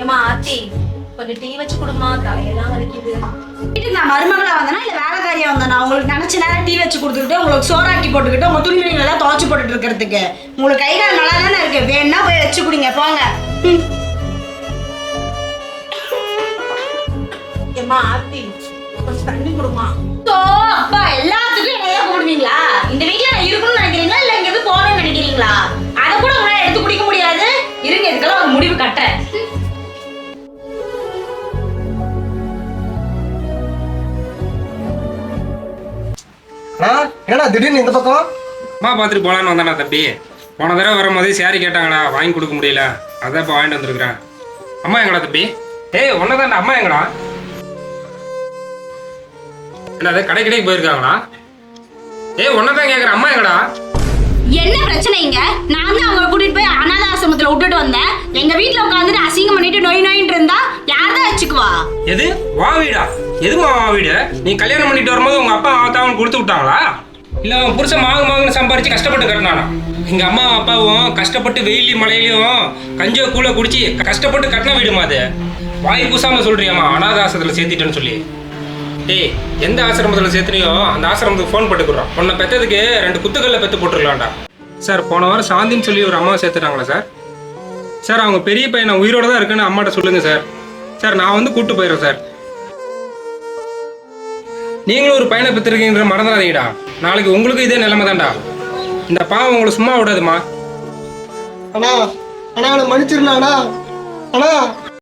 ஏமா ஆத்தி கொஞ்சம் டீ வச்சு கொடுமா தலையெல்லாம் வலிக்குது. வீட்டுக்கு நான் மருமகளா வந்தேனா இல்ல வேலைக்காரியா வந்தேனா? உங்களுக்கு நினைச்ச நேரம் டீ வச்சு கொடுத்துக்கிட்டு உங்களுக்கு சோறாக்கி போட்டுக்கிட்டு உங்க துணிமணிகள் எல்லாம் துவைச்சு போட்டுட்டு இருக்கிறதுக்கு. உங்களுக்கு கை கால் நல்லா தானே இருக்கு? வேணா போய் வச்சு குடிங்க போங்க. ஏமா ஆத்தி கொஞ்சம் தண்ணி கொடுமா சோ அப்பா எல்லாத்துக்கும் என்னைய கூடுவீங்களா இந்த வீட்ல நான் இருக்கணும்னு நினைக்கிறீங்களா? இல்ல இங்க இருந்து போகணும்னு நினைக்கிறீங்களா? அதை கூட உங்களால எடுத்து குடிக்க முடியாது. இருங்க இதுக்கெல்லாம் ஒரு முடிவு கட்டுறேன். அண்ணா என்னடா திடீர்னு இந்த பக்கம்? அம்மா பார்த்துட்டு போகலான்னு வந்தானா தம்பி. போன தடவை வரும்போது சேரீ கேட்டாங்கடா வாங்கி கொடுக்க முடியல. அதான் இப்போ வாங்கிட்டு வந்திருக்கிறேன். அம்மா எங்கடா தம்பி? ஏய் ஒன்னதாண்டா அம்மா எங்கடா? என்னது கடை கடைக்கு போயிருக்காங்களா? ஏய் ஒன்னதான் கேட்குறேன் அம்மா எங்கடா? என்ன பிரச்சனைங்க நான் தான் அவங்களை கூட்டிட்டு போய் அனாத ஆசிரமத்துல விட்டுட்டு வந்தேன். எங்க வீட்ல உட்காந்துட்டு அசிங்கம் பண்ணிட்டு நொய் நொயின்னு இருந்தா யார் தான் வச்சுக்குவா? எது? வா வீடா. எதுமா வா வீடு? நீ கல்யாணம் பண்ணிட்டு வரும்போது உங்க அப்பா இல்லை அவன் புருஷன் மாங்கு மாங்குன்னு சம்பாரிச்சு கஷ்டப்பட்டு கட்டினானா. எங்கள் அம்மா அப்பாவும் கஷ்டப்பட்டு வெயிலையும் மழையிலையும் கஞ்சோ கூழ குடிச்சு கஷ்டப்பட்டு கட்டின வீடுமா அது. வாய் பூசாமல் சொல்றியாமா அனாத ஆசிரமத்தில் சேர்த்திட்டேன்னு சொல்லி. டேய் எந்த ஆசிரமத்தில் சேர்த்துனியோ அந்த ஆசிரமத்துக்கு ஃபோன் போட்டுக்கிறோம். உன்னை பெற்றதுக்கு ரெண்டு குத்துக்கல்ல பெற்று போட்டுருக்கலாம்டா சார் போன வாரம் சாந்தின்னு சொல்லி ஒரு அம்மா சேர்த்துட்டாங்களா சார்? சார் அவங்க பெரிய பையன் உயிரோட தான் இருக்குன்னு அம்மாட்ட சொல்லுங்கள் சார். சார் நான் வந்து கூப்பிட்டு போயிடுறேன் சார். நீங்களும் ஒரு பையனை பெற்றிருக்கீங்க மறந்துடாதீங்கடா. நாளைக்கு உங்களுக்கு இதே நிலைமை தான்டா. இந்த பாவம் உங்களை சும்மா விடாதுமா. அண்ணா அண்ணா அவனை அண்ணா. அண்ணா.